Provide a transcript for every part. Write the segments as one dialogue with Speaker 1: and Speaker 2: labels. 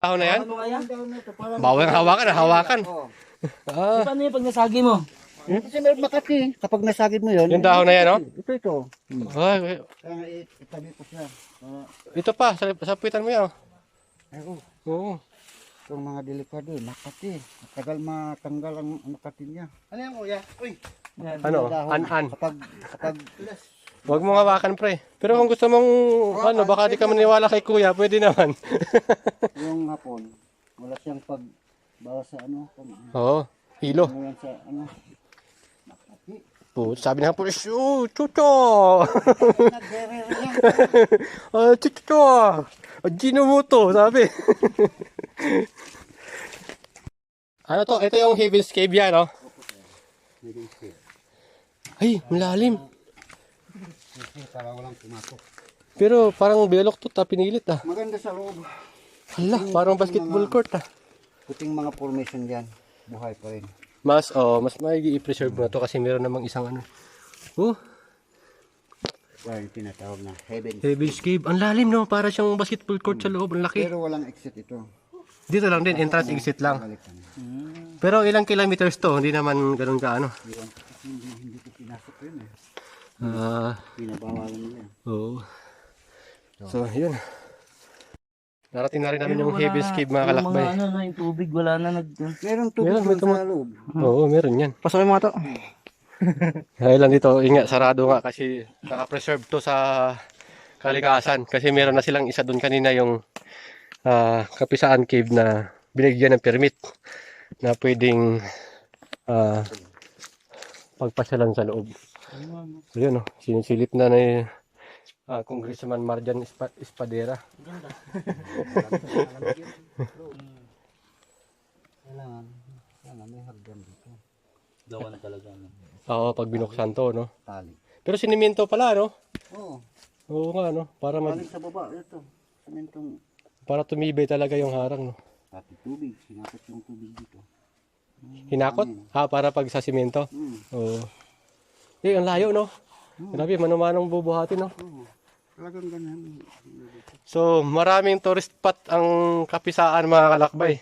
Speaker 1: Dahon na yan?
Speaker 2: Ano kaya?
Speaker 1: Bawal ang hawakan, ah, hawakan. Ah,
Speaker 2: Paano yung pag nasagi mo?
Speaker 3: Kasi meron makati. Kapag nasagid mo yun.
Speaker 1: yung dahon na yan, no?
Speaker 3: Ito, ito.
Speaker 1: Ay,
Speaker 3: Kaya nga, i- itabi ko siya.
Speaker 1: Ito pa, sa sapitan mo yan.
Speaker 3: ayun.
Speaker 1: Oo.
Speaker 3: Itong mga delikado, makati. Matagal matanggal ang makati niya. Ano yan, kuya? Uy!
Speaker 1: Ano? An-an.
Speaker 3: Kapag, kapag,
Speaker 1: Huwag mong hawakan, pre. Pero kung gusto mong, ano, baka di ka maniwala kay kuya, pwede naman.
Speaker 3: yung hapon, wala siyang pag, bawas sa ano, pag,
Speaker 1: Oo. Hilo.
Speaker 3: ano yan sa, ano, makati.
Speaker 1: Po, sabi ng pulis, oh, chucho!
Speaker 3: Nagre-re yan.
Speaker 1: Ah, chucho! To, sabi. ano to? Ito yung Heaven's Cave yan, no? Ay, malalim.
Speaker 3: Para walang pumasok.
Speaker 1: Pero parang belok to, ta pinilit ah.
Speaker 3: Maganda sa loob.
Speaker 1: Hala, parang basketball court ah.
Speaker 3: Puting mga formation yan. Buhay pa rin.
Speaker 1: Mas, oh, mas maigi i-preserve mo na to kasi meron namang isang ano. Oh,
Speaker 3: yung tinatawag na heaven.
Speaker 1: Heaven's Cave. Ang lalim no, para siyang basketball court sa loob. Ang laki.
Speaker 3: Pero walang exit ito.
Speaker 1: Dito lang din, entrance exit lang. Pero ilang kilometers to, hindi naman ganun ka ano.
Speaker 3: Hindi, hindi ko pinasok yun eh.
Speaker 1: Ah,
Speaker 3: Pinabawalan nila.
Speaker 1: oo. So, yun. Narating na rin namin yung Heaven's Cave mga
Speaker 2: yung
Speaker 1: kalakbay.
Speaker 2: Mga ano na yung tubig, wala na nag...
Speaker 3: Meron tubig
Speaker 1: Meron, may
Speaker 3: sa loob.
Speaker 1: Oo, meron yan.
Speaker 2: Pasok yung mga to.
Speaker 1: Kaya lang dito, ingat, sarado nga kasi naka-preserve to sa kalikasan. Kasi meron na silang isa doon kanina yung ah, Kapisaan Cave na binigyan ng permit na pwedeng ah, pagpasyalan sa loob. So yun, oh, sinisilip na ni ah, Congressman Marjan Espa- Espadera.
Speaker 3: Kailangan. Kailangan may hagdan dito.
Speaker 2: Gawa na talaga.
Speaker 1: Oo, pag binuksan to, no?
Speaker 3: Tali.
Speaker 1: Pero sinimento pala, no?
Speaker 3: Oo.
Speaker 1: Oo nga, no? Para, mag,
Speaker 3: Tali sa baba. Ito. Samentong
Speaker 1: para tumibay talaga yung harang, no?
Speaker 3: pati tubig. Sinapit yung tubig dito.
Speaker 1: Hinakot? Ha, para pag sa simento?
Speaker 3: Hmm.
Speaker 1: Oo. Eh, ang layo, no? Grabe, manumanong bubuhatin, no?
Speaker 3: Oo. Talagang ganun.
Speaker 1: So, maraming tourist spot ang kapisaan, mga kalakbay.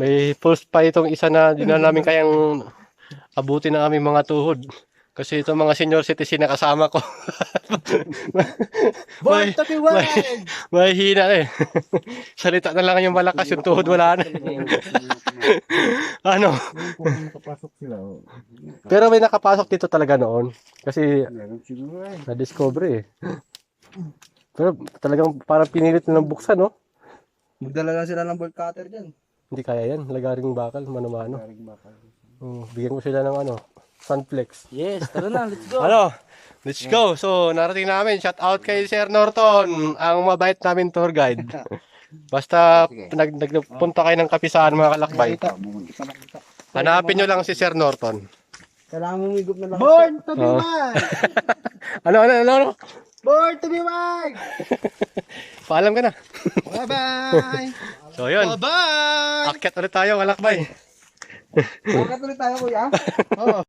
Speaker 1: May pulse pa itong isa na di na namin kayang abutin ng aming mga tuhod. Kasi itong mga senior citizen na kasama ko.
Speaker 3: Be wild!
Speaker 1: May hina eh. Salita na lang yung malakas, yung tuhod wala na. ano?
Speaker 3: Kung makapasok sila.
Speaker 1: Pero may nakapasok dito talaga noon. Kasi
Speaker 3: eh.
Speaker 1: na-discover eh. Pero talagang parang pinilit na ng buksan, no?
Speaker 2: Magdala lang sila ng bolt cutter dyan.
Speaker 1: Hindi kaya yan. Lagaring bakal, mano-mano.
Speaker 3: Garing bakal.
Speaker 1: Oh, bigyan ko sila ng ano, sunflex.
Speaker 2: Yes, tara na, let's go.
Speaker 1: Ano? Let's go. So, narating namin. Shout out kay Sir Norton, ang mabait namin tour guide. Basta nag, nagpunta kayo ng kapisaan mga kalakbay. Hanapin nyo lang si Sir Norton.
Speaker 2: Kailangan mong higop na lakas.
Speaker 3: Born to be
Speaker 1: Oh.
Speaker 3: wild!
Speaker 1: Ano, ano, ano, ano?
Speaker 3: Born to be wild!
Speaker 1: Paalam ka na.
Speaker 3: Bye-bye!
Speaker 1: So, yun.
Speaker 3: Bye-bye!
Speaker 1: Akyat ulit tayo, kalakbay.
Speaker 3: Bakit ulit tayo kuya? Oo.